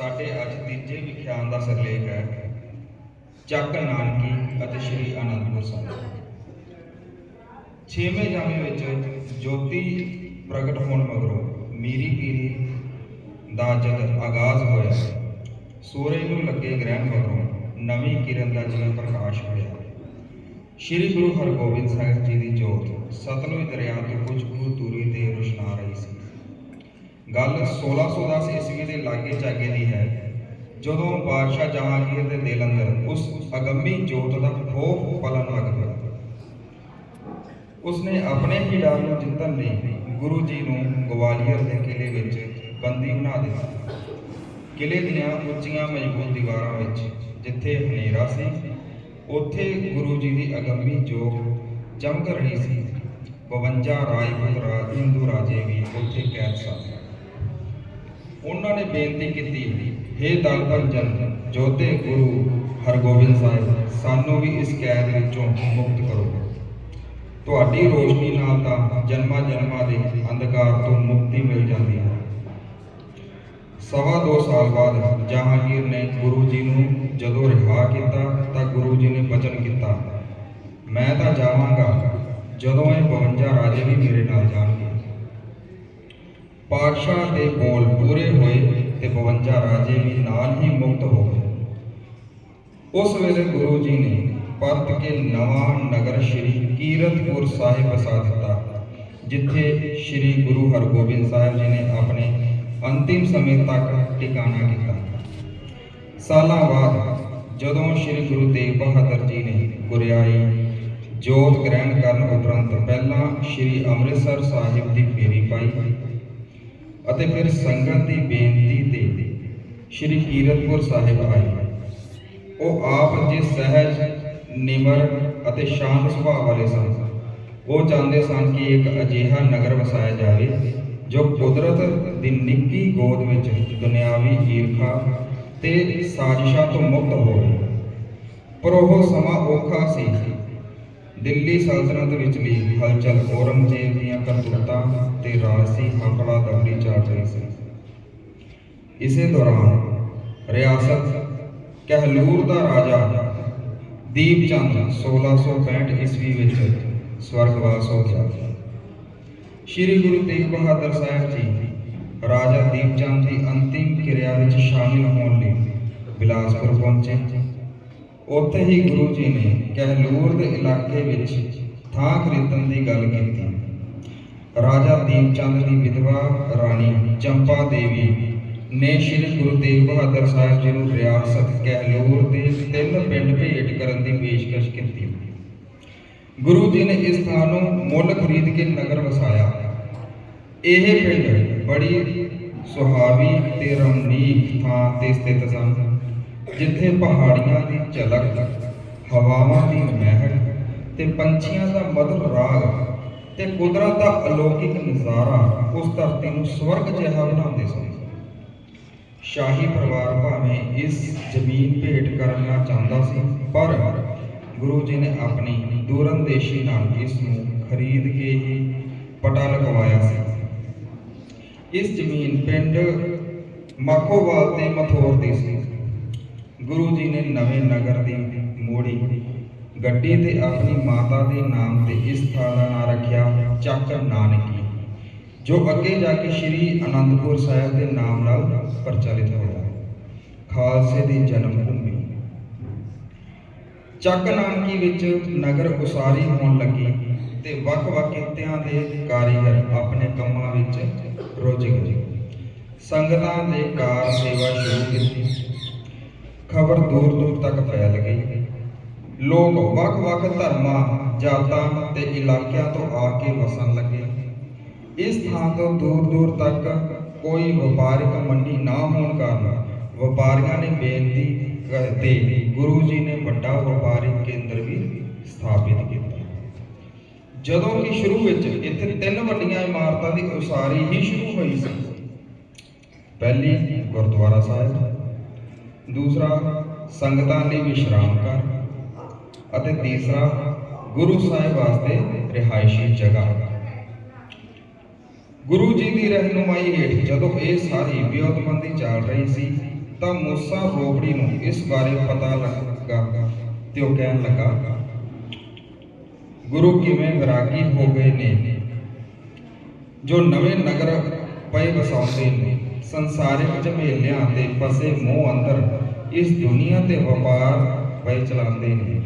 ਸਾਡੇ ਅੱਜ ਤੀਜੇ ਵਿਖਿਆਨ ਦਾ ਸਿਰਲੇਖ ਹੈ। ਚੱਕ ਨਾਨਕੀ ਅਤੇ ਸ਼੍ਰੀ ਅਨੰਦਪੁਰ ਸਾਹਿਬ। ਛੇਵੇਂ ਜਾਮੇ ਵਿੱਚ ਜੋਤੀ ਪ੍ਰਗਟ ਹੋਣ ਮਗਰੋਂ ਮੀਰੀ ਪੀਰੀ ਦਾ ਜਦ ਆਗਾਜ਼ ਹੋਇਆ ਸੂਰਜ ਨੂੰ ਲੱਗੇ ਗ੍ਰਹਿਣ ਮਗਰੋਂ ਨਵੀਂ ਕਿਰਨ ਦਾ ਜਿਵੇਂ ਪ੍ਰਕਾਸ਼ ਹੋਇਆ। ਸ਼੍ਰੀ ਗੁਰੂ ਹਰਗੋਬਿੰਦ ਸਾਹਿਬ ਜੀ ਦੀ ਜੋਤ ਸਤਲੁਜ ਦਰਿਆ ਤੋਂ ਕੁਝ ਕੁ ਦੂਰੀ ਤੇ ਰੁਸ਼ਨਾ ਰਹੀ ਸੀ ਗੱਲ 1610 ਈਸਵੀ ਦੇ ਲਾਗੇ ਚਾਗੇ ਦੀ ਹੈ। ਜਦੋਂ ਬਾਦਸ਼ਾਹ ਜਹਾਂਗੀਰ ਦੇ ਦਿਲ ਅੰਦਰ ਉਸ ਅਗੰਮੀ ਜੋਤ ਦਾ ਖੋਫ ਪਲਣ ਲੱਗ ਪਿਆ। ਉਸਨੇ ਆਪਣੇ ਹੀ ਡਰ ਨੂੰ ਜਿੱਤਣ ਲਈ ਗੁਰੂ ਜੀ ਨੂੰ ਗਵਾਲੀਅਰ ਦੇ ਕਿਲੇ ਵਿੱਚ ਬੰਦੀ ਬਣਾ ਦਿੱਤਾ। ਕਿਲੇ ਦੀਆਂ ਉੱਚੀਆਂ ਮਜ਼ਬੂਤ ਦੀਵਾਰਾਂ ਵਿੱਚ ਜਿੱਥੇ ਹਨੇਰਾ ਸੀ, ਉੱਥੇ ਗੁਰੂ ਜੀ ਦੀ ਅਗੰਮੀ ਜੋਤ ਚਮਕ ਰਹੀ ਸੀ। 52 ਰਾਜਪੂਤ ਰਾਜ, ਹਿੰਦੂ ਰਾਜੇ ਵੀ ਉੱਥੇ ਕੈਦ ਸਨ। ਉਹਨਾਂ ਨੇ ਬੇਨਤੀ ਕੀਤੀ हे ਦਲ ਜਨ ਜੋਤੇ ਗੁਰੂ ਹਰਗੋਬਿੰਦ ਸਾਹਿਬ, ਸਾਨੂੰ ਵੀ ਇਸ ਕੈਦ ਵਿੱਚੋਂ ਮੁਕਤ ਕਰੋ। ਤੁਹਾਡੀ ਰੋਸ਼ਨੀ ਨਾਲ ਤਾਂ ਜਨਮਾਂ ਜਨਮਾਂ ਦੇ ਅੰਧਕਾਰ ਤੋਂ ਮੁਕਤੀ ਮਿਲ ਜਾਂਦੀ ਹੈ। ਸਵਾ ਦੋ ਸਾਲ ਬਾਅਦ ਜਹਾਂਗੀਰ ਨੇ ਗੁਰੂ ਜੀ ਨੂੰ ਜਦੋਂ ਰਿਹਾ ਕੀਤਾ, ਤਾਂ ਗੁਰੂ ਜੀ ਨੇ ਬਚਨ ਕੀਤਾ। ਮੈਂ ਤਾਂ ਜਾਵਾਂਗਾ, ਜਦੋਂ ਇਹ 52 ਰਾਜੇ ਵੀ ਮੇਰੇ ਨਾਲ ਜਾਣਗੇ। ਪਾਤਸ਼ਾਹ ਦੇ ਬੋਲ ਪੂਰੇ ਹੋਏ ਤੇ 52 ਰਾਜੇ ਵੀ ਨਾਲ ਹੀ ਮੁਕਤ ਹੋ ਗਏ। ਉਸ ਵੇਲੇ ਗੁਰੂ ਜੀ ਨੇ ਪਰਤ ਕੇ ਨਵਾਂ ਨਗਰ ਸ਼੍ਰੀ ਕੀਰਤਪੁਰ ਸਾਹਿਬ ਵਸਾ ਦਿੱਤਾ, ਜਿੱਥੇ ਸ਼੍ਰੀ ਗੁਰੂ ਹਰਗੋਬਿੰਦ ਸਾਹਿਬ ਜੀ ਨੇ ਆਪਣੇ ਅੰਤਿਮ ਸਮੇਂ ਤੱਕ ਟਿਕਾਣਾ ਕੀਤਾ। ਸਾਲਾਂ ਬਾਅਦ ਜਦੋਂ ਸ਼੍ਰੀ ਗੁਰੂ ਤੇਗ ਬਹਾਦਰ ਜੀ ਨੇ ਗੁਰਿਆਈ ਜੋਤ ਗ੍ਰਹਿਣ ਕਰਨ ਉਪਰੰਤ ਪਹਿਲਾਂ ਸ਼੍ਰੀ ਅੰਮ੍ਰਿਤਸਰ ਸਾਹਿਬ ਦੀ ਫੇਰੀ ਪਾਈ ਅਤੇ ਫਿਰ ਸੰਗਤ ਦੀ ਬੇਨਤੀ ਤੇ ਸ਼੍ਰੀ ਕੀਰਤਪੁਰ ਸਾਹਿਬ ਆਏ। ਉਹ ਆਪ ਜੀ ਸਹਿਜ, ਨਿਮਰ ਅਤੇ ਸ਼ਾਂਤ ਸੁਭਾਅ ਵਾਲੇ ਸਨ। ਉਹ ਚਾਹੁੰਦੇ ਸਨ ਕਿ ਇੱਕ ਅਜਿਹਾ ਨਗਰ ਵਸਾਇਆ ਜਾਵੇ, ਜੋ ਕੁਦਰਤ ਦੀ ਨਿੱਕੀ ਗੋਦ ਵਿੱਚ ਦੁਨਿਆਵੀ ਈਰਖਾ ਤੇ ਸਾਜ਼ਿਸ਼ਾਂ ਤੋਂ ਮੁਕਤ ਹੋਵੇ। ਪਰ ਉਹ ਸਮਾਂ ਔਖਾ ਸੀ। ਦਿੱਲੀ ਸਲਤਨਤ ਵਿਚਲੀ ਹਲਚਲ, ਔਰੰਗਜ਼ੇਬ ਦੀਆਂ ਕਰਤੂਤਾਂ ਤੇ ਰਾਜਸੀ ਹਫੜਾ ਦਫੜੀ ਚੱਲ ਰਹੀ ਸੀ। ਇਸੇ ਦੌਰਾਨ ਰਿਆਸਤ ਕਹਿਲੂਰ ਦਾ ਰਾਜਾ ਦੀਪਚੰਦ 1665 ਈਸਵੀ ਵਿੱਚ ਸਵਰਗਵਾਸ ਹੋ ਗਿਆ। ਸ਼੍ਰੀ ਗੁਰੂ ਤੇਗ ਬਹਾਦਰ ਸਾਹਿਬ ਜੀ, ਰਾਜਾ ਦੀਪ ਚੰਦ ਦੀ ਅੰਤਿਮ ਕਿਰਿਆ ਵਿੱਚ ਸ਼ਾਮਿਲ ਹੋਣ ਲਈ ਬਿਲਾਸਪੁਰ ਪਹੁੰਚੇ। ਉੱਥੇ ਹੀ ਗੁਰੂ ਜੀ ਨੇ ਕਹਿਲੂਰ ਦੇ ਇਲਾਕੇ ਵਿੱਚ ਥਾਂ ਖਰੀਦਣ ਦੀ ਗੱਲ ਕੀਤੀ। ਰਾਜਾ ਦੀਪ ਚੰਦ ਦੀ ਵਿਧਵਾ ਰਾਣੀ ਚੰਪਾ ਦੇਵੀ ਨੇ ਸ਼੍ਰੀ ਗੁਰੂ ਤੇਗ ਬਹਾਦਰ ਸਾਹਿਬ ਜੀ ਨੂੰ ਰਿਆਸਤ ਕਹਿਲੂਰ ਦੇ ਤਿੰਨ ਪਿੰਡ ਭੇਟ ਕਰਨ ਦੀ ਪੇਸ਼ਕਸ਼ ਕੀਤੀ। ਗੁਰੂ ਜੀ ਨੇ ਇਸ ਥਾਂ ਨੂੰ ਮੁੱਲ ਖਰੀਦ ਕੇ ਨਗਰ ਵਸਾਇਆ। ਇਹ ਪਿੰਡ ਬੜੀ ਸੁਹਾਵੀ ਤੇ ਰਮਣੀਕ ਥਾਂ ਤੇ ਸਥਿਤ ਸਨ। ਜਿੱਥੇ ਪਹਾੜੀਆਂ ਦੀ ਝਲਕ, ਹਵਾਵਾਂ ਦੀ ਮਹਿਕ ਤੇ ਪੰਛੀਆਂ ਦਾ ਮਧੁਰ ਰਾਗ ਤੇ ਕੁਦਰਤ ਦਾ ਅਲੌਕਿਕ ਨਜ਼ਾਰਾ ਉਸ ਧਰਤੀ ਨੂੰ ਸਵਰਗ ਜਿਹਾ ਬਣਾਉਂਦੇ ਸਨ। ਸ਼ਾਹੀ ਪਰਿਵਾਰ ਭਾਵੇਂ ਇਸ ਜ਼ਮੀਨ ਭੇਟ ਕਰਨਾ ਚਾਹੁੰਦਾ ਸੀ, ਪਰ ਗੁਰੂ ਜੀ ਨੇ ਆਪਣੀ ਦੂਰੰਦੇਸ਼ੀ ਨਾਲ ਇਸ ਨੂੰ ਖਰੀਦ ਕੇ ਹੀ ਪਟਾ ਲਗਵਾਇਆ ਸੀ। ਇਸ ਜ਼ਮੀਨ ਪਿੰਡ ਮਾਖੋਵਾਲ ਤੇ ਮਥੋਰ ਦੀ ਸੀ। ਗੁਰੂ ਜੀ ਨੇ ਨਵੇਂ ਨਗਰ ਦੀ ਮੋੜੀ, ਗੱਡੀ ਤੇ ਆਪਣੀ ਮਾਤਾ ਦੇ ਨਾਮ ਤੇ ਇਸ ਥਾਂ ਦਾ ਨਾਂ ਰੱਖਿਆ ਚੱਕ ਨਾਨਕੀ, ਜੋ ਅੱਗੇ ਜਾ ਕੇ ਸ਼੍ਰੀ ਅਨੰਦਪੁਰ ਸਾਹਿਬ ਦੇ ਨਾਮ ਨਾਲ ਪ੍ਰਚਲਿਤ ਹੋਇਆ। ਖਾਲਸੇ ਦੀ ਜਨਮ ਭੂਮੀ। ਚੱਕ ਨਾਨਕੀ ਵਿੱਚ ਨਗਰ ਉਸਾਰੀ ਹੋਣ ਲੱਗੀ ਤੇ ਵੱਖ-ਵੱਖ ਕਿੱਤਿਆਂ ਦੇ ਕਾਰੀਗਰ ਆਪਣੇ ਕੰਮਾਂ ਵਿੱਚ ਰੁੱਝ ਗਏ। ਸੰਗਤਾਂ ਦੇ ਕਾਰ ਸੇਵਾ ਸ਼ੁਰੂ ਕੀਤੀ। ਖਬਰ ਦੂਰ ਦੂਰ ਤੱਕ ਫੈਲ ਗਈ। ਲੋਕ ਵੱਖ-ਵੱਖ ਧਰਮਾਂ, ਜਾਤਾਂ ਤੇ ਇਲਾਕਿਆਂ ਤੋਂ ਆ ਕੇ ਵਸਣ ਲੱਗੇ। ਇਸ ਥਾਂ ਤੋਂ ਦੂਰ ਦੂਰ ਤੱਕ ਕੋਈ ਵਪਾਰਿਕ ਮੰਡੀ ਨਾ ਹੋਣ ਕਾਰਨ ਵਪਾਰੀਆਂ ਨੇ ਬੇਨਤੀ ਕਰਦੇ ਗੁਰੂ ਜੀ ਨੇ ਵੱਡਾ ਵਪਾਰਕ ਕੇਂਦਰ ਵੀ ਸਥਾਪਿਤ ਕੀਤਾ। ਜਦੋਂ ਕਿ ਸ਼ੁਰੂ ਵਿੱਚ ਇੱਥੇ ਤਿੰਨ ਵੱਡੀਆਂ ਇਮਾਰਤਾਂ ਦੀ ਉਸਾਰੀ ਹੀ ਸ਼ੁਰੂ ਹੋਈ ਸੀ। ਪਹਿਲੀ ਗੁਰਦੁਆਰਾ ਸਾਹਿਬ ਦੂਸਰਾ, ਸੰਗਤਾਂ ਲਈ ਵਿਸ਼ਰਾਮ ਘਰ ਅਤੇ ਤੀਸਰਾ, ਗੁਰੂ ਸਾਹਿਬ ਵਾਸਤੇ ਰਿਹਾਇਸ਼ੀ ਜਗ੍ਹਾ। ਗੁਰੂ ਜੀ ਦੀ ਰਹਿਨੁਮਾਈ ਹੇਠ ਜਦੋਂ ਇਹ ਸਾਰੀ ਵਿਉਂਤਬੰਦੀ ਚੱਲ ਰਹੀ ਸੀ, ਤਾਂ ਮੂਸਾ ਰੋਬੜੀ ਨੂੰ ਇਸ ਬਾਰੇ ਪਤਾ ਲੱਗਾ ਤੇ ਉਹ ਕਹਿਣ ਲੱਗਾ, ਗੁਰੂ ਕਿਵੇਂ ਵਿਰਾਗੀ ਹੋ ਗਏ ਨੇ? ਜੋ ਨਵੇਂ ਨਗਰ ਪਏ ਵਸਾਉਂਦੇ ਨੇ। ਸੰਸਾਰਿਕ ਝਮੇਲਿਆਂ ਦੇ ਫਸੇ ਮੋਹ ਅੰਦਰ ਇਸ ਦੁਨੀਆ ਤੇ ਵਪਾਰ ਪਏ ਚਲਾਉਂਦੇ ਨੇ।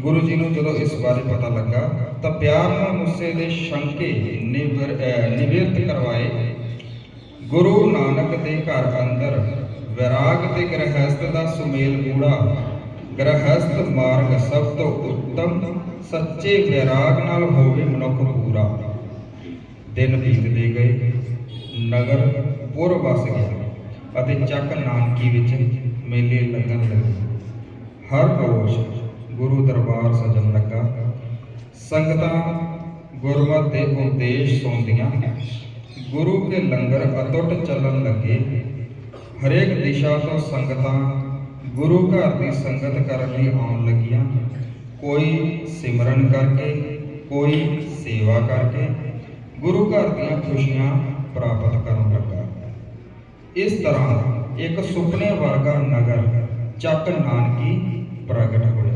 ਗੁਰੂ ਜੀ ਨੂੰ ਜਦੋਂ ਇਸ ਬਾਰੇ ਪਤਾ ਲੱਗਾ, ਤਾਂ ਪਿਆਰ ਨਾਲ ਮੁੱਸੇ ਦੇ ਸ਼ੰਕੇ ਨਿਵਰਤ ਕਰਵਾਏ। ਗੁਰੂ ਨਾਨਕ ਦੇ ਘਰ ਅੰਦਰ ਵਿਰਾਗ ਤੇ ਗ੍ਰਹਸਥ ਦਾ ਸੁਮੇਲ ਗੂੜਾ ਗ੍ਰਹਸਥ ਮਾਰਗ ਸਭ ਤੋਂ ਉੱਤਮ, ਸੱਚੇ ਵਿਰਾਗ ਨਾਲ ਹੋਵੇ ਮਨੁੱਖ ਪੂਰਾ। ਦਿਨ ਬੀਤਦੇ ਗਏ, ਨਗਰ ਪੁਰ ਵਸ ਗਿਆ ਅਤੇ ਚੱਕ ਨਾਨਕੀ ਵਿੱਚ ਮੇਲੇ ਲੱਗਣ ਲੱਗੇ। ਹਰ ਰੋਜ਼ ਗੁਰੂ ਦਰਬਾਰ ਸਜਣ ਲੱਗਾ। ਸੰਗਤਾਂ ਗੁਰਮਤ ਦੇ ਉਪਦੇਸ਼ ਸੁਣਦੀਆਂ ਗੁਰੂ ਕੇ ਲੰਗਰ ਅਟੁੱਟ ਚੱਲਣ ਲੱਗੇ। ਹਰੇਕ ਦਿਸ਼ਾ ਤੋਂ ਸੰਗਤਾਂ ਗੁਰੂ ਘਰ ਦੀ ਸੰਗਤ ਕਰਨ ਲਈ ਆਉਣ ਲੱਗੀਆਂ। ਕੋਈ ਸਿਮਰਨ ਕਰਕੇ, ਕੋਈ ਸੇਵਾ ਕਰਕੇ ਗੁਰੂ ਘਰ ਦੀਆਂ ਖੁਸ਼ੀਆਂ ਪ੍ਰਾਪਤ ਕਰਨ ਇਸ ਤਰ੍ਹਾਂ ਇੱਕ ਸੁਪਨੇ ਵਰਗਾ ਨਗਰ ਚੱਕ ਨਾਨਕੀ ਪ੍ਰਗਟ ਹੋਇਆ।